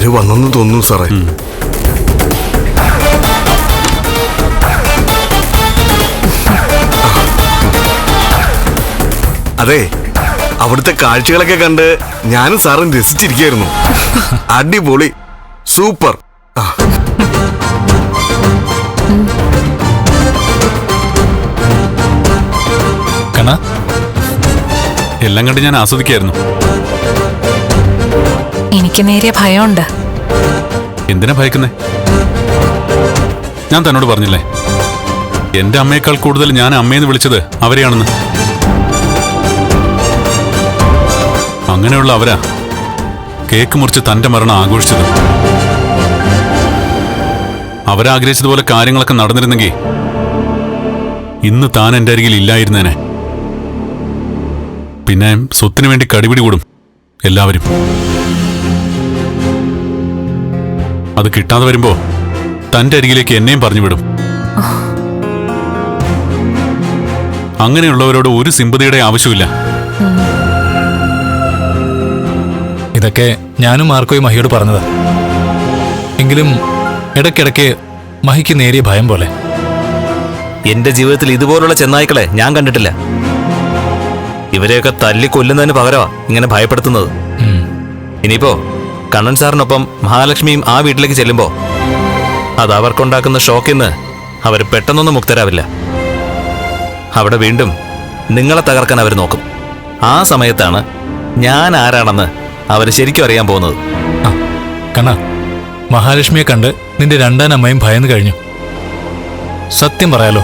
അവർ വന്നെന്ന് തോന്നുന്നു സാറേ. അതെ അവിടുത്തെ കാഴ്ചകളൊക്കെ കണ്ട് ഞാനും സാറും രസിച്ചിരിക്കായിരുന്നു. അടിപൊളി സൂപ്പർ. ആ, എല്ലാം കണ്ട് ഞാൻ ആസ്വദിക്കായിരുന്നു. എനിക്ക് നേരിയ ഭയമുണ്ട്. എന്തിനാ ഭയക്കുന്നേ? ഞാൻ തന്നോട് പറഞ്ഞില്ലേ? എന്റെ അമ്മയേക്കാൾ കൂടുതൽ ഞാൻ അമ്മയെന്ന് വിളിച്ചത് അവരെയാണെന്ന്. അങ്ങനെയുള്ള അവരാ കേക്ക് മുറിച്ച് തന്റെ മരണം ആഘോഷിച്ചത്. അവരാഗ്രഹിച്ചതുപോലെ കാര്യങ്ങളൊക്കെ നടന്നിരുന്നെങ്കിൽ ഇന്ന് താൻ എന്റെ അരികിൽ ഇല്ലായിരുന്നേനെ. പിന്നെ സ്വത്തിനു വേണ്ടി കടിപിടി കൂടും എല്ലാവരും. അത് കിട്ടാതെ വരുമ്പോ തന്റെ അരികിലേക്ക് എന്നെയും പറഞ്ഞു വിടും. അങ്ങനെയുള്ളവരോട് ഒരു സിമ്പതിയുടെ ആവശ്യമില്ല ഇതൊക്കെ ഞാനും മാർക്കോയും മഹിയോട് പറഞ്ഞതാ. എങ്കിലും ഇടയ്ക്കിടയ്ക്ക് മഹിക്ക് നേരിയ ഭയം പോലെ. എന്റെ ജീവിതത്തിൽ ഇതുപോലുള്ള ചെന്നായ്ക്കളെ ഞാൻ കണ്ടിട്ടില്ല. ഇവരെയൊക്കെ തല്ലി കൊല്ലുന്നതിന് പകരമാ ഇങ്ങനെ ഭയപ്പെടുത്തുന്നത്. ഇനിയിപ്പോ കണ്ണൻ സാറിനൊപ്പം മഹാലക്ഷ്മിയും ആ വീട്ടിലേക്ക് ചെല്ലുമ്പോൾ അത് അവർക്കുണ്ടാക്കുന്ന ഷോക്കിന്ന് അവർ പെട്ടെന്നൊന്നും മുക്തരാവില്ല. അവിടെ വീണ്ടും നിങ്ങളെ തകർക്കാൻ അവർ നോക്കും. ആ സമയത്താണ് ഞാൻ ആരാണെന്ന് അവർ ശരിക്കും അറിയാൻ പോകുന്നത്. കണ്ണ മഹാലക്ഷ്മിയെ കണ്ട് നിന്റെ രണ്ടാം അമ്മയും ഭയന്ന് കഴിഞ്ഞു. സത്യം പറയാലോ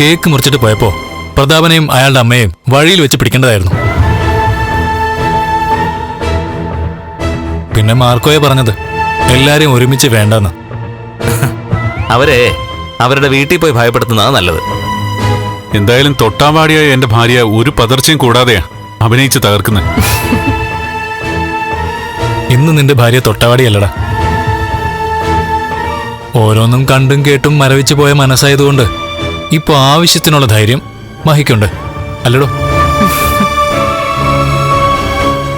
കേക്ക് മുറിച്ചിട്ട് പോയപ്പോൾ പ്രതാപനെയും അയാളുടെ അമ്മയെയും വഴിയിൽ വെച്ച് പിടിക്കേണ്ടതായിരുന്നു. പിന്നെ മാർക്കോയെ പറഞ്ഞത് എല്ലാരെയും ഒരുമിച്ച് വേണ്ടെന്ന്. അവരെ അവരുടെ വീട്ടിൽ പോയി ഭയപ്പെടുത്തുന്നതാണ് നല്ലത്. എന്തായാലും തൊട്ടാവാടിയായ എന്റെ ഭാര്യ ഒരു പതർച്ചയും കൂടാതെയാ അഭിനയിച്ച് തകർക്കുന്നത് ഇന്ന് നിന്റെ ഭാര്യ തൊട്ടാവാടിയല്ലടാ. ഓരോന്നും കണ്ടും കേട്ടും മരവിച്ചു പോയ മനസ്സായതുകൊണ്ട് ഇപ്പൊ ആവശ്യത്തിനുള്ള ധൈര്യം മഹിക്കുണ്ട്. അല്ലടോ.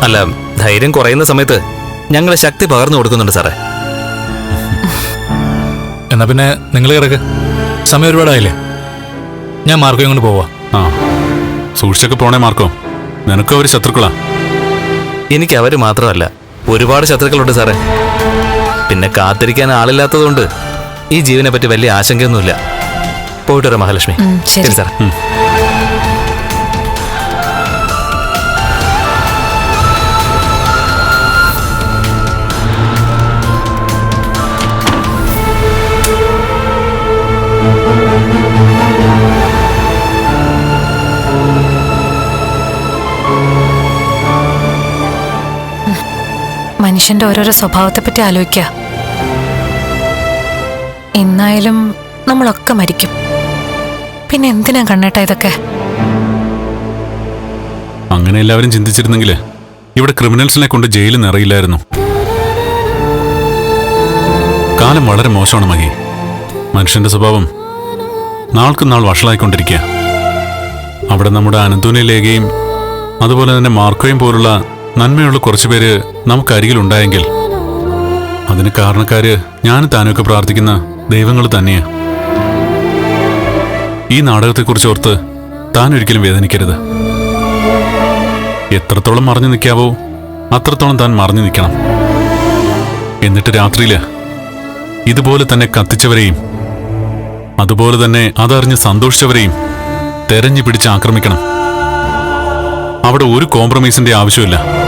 അല്ല ധൈര്യം കുറയുന്ന സമയത്ത് ഞങ്ങൾ ശക്തി പകർന്നു കൊടുക്കുന്നുണ്ട് സാറേ. എന്നാ പിന്നെ നിങ്ങൾ കിടക്ക്. സമയം ഒരുപാടായില്ലേ? ഞാൻ മാർക്കോ കൊണ്ട് പോവാ. ആ സൂക്ഷിച്ചൊക്കെ പോണേ മാർക്കോ. നിനക്കും അവർ ശത്രുക്കളാ. എനിക്ക് അവർ മാത്രമല്ല ഒരുപാട് ശത്രുക്കളുണ്ട് സാറേ. പിന്നെ കാത്തിരിക്കാൻ ആളില്ലാത്തതുകൊണ്ട് ഈ ജീവനെ പറ്റി വലിയ ആശങ്കയൊന്നുമില്ല. പോയിട്ട് വരാം മഹാലക്ഷ്മി. ശരി. സാർ മനുഷ്യന്റെ ഓരോരോ സ്വഭാവത്തെ പറ്റി ആലോചിക്കുക എന്നായാലും നമ്മളൊക്കെ മരിക്കും. പിന്നെ എന്തിനാ കണ്ണേട്ട ഇതൊക്കെ? അങ്ങനെ എല്ലാവരും ചിന്തിച്ചിരുന്നെങ്കിൽ ഇവിടെ ക്രിമിനൽസിനെ കൊണ്ട് ജയിലിൽ നിറയില്ലായിരുന്നു. കാലം വളരെ മോശമാണ് മഹി. മനുഷ്യന്റെ സ്വഭാവം നാൾക്ക് നാൾ വഷളായിക്കൊണ്ടിരിക്കുക അവിടെ നമ്മുടെ അനന്തുനെ ലേഖയും അതുപോലെ തന്നെ മാർക്കോയും പോലുള്ള നന്മയുള്ള കുറച്ചുപേര് നമുക്കരികിലുണ്ടായെങ്കിൽ അതിന് കാരണക്കാര് ഞാനും താനൊക്കെ പ്രാർത്ഥിക്കുന്ന ദൈവങ്ങൾ തന്നെയാ. ഈ നാടകത്തെക്കുറിച്ച് ഓർത്ത് താൻ ഒരിക്കലും വേദനിക്കരുത്. എത്രത്തോളം മറഞ്ഞു നിൽക്കാവോ അത്രത്തോളം താൻ മറഞ്ഞു നിൽക്കണം. എന്നിട്ട് രാത്രിയിൽ ഇതുപോലെ തന്നെ കത്തിച്ചവരെയും അതുപോലെ തന്നെ അതറിഞ്ഞ് സന്തോഷിച്ചവരെയും തെരഞ്ഞു പിടിച്ച് ആക്രമിക്കണം. അവിടെ ഒരു കോംപ്രമൈസിന്റെ ആവശ്യമില്ല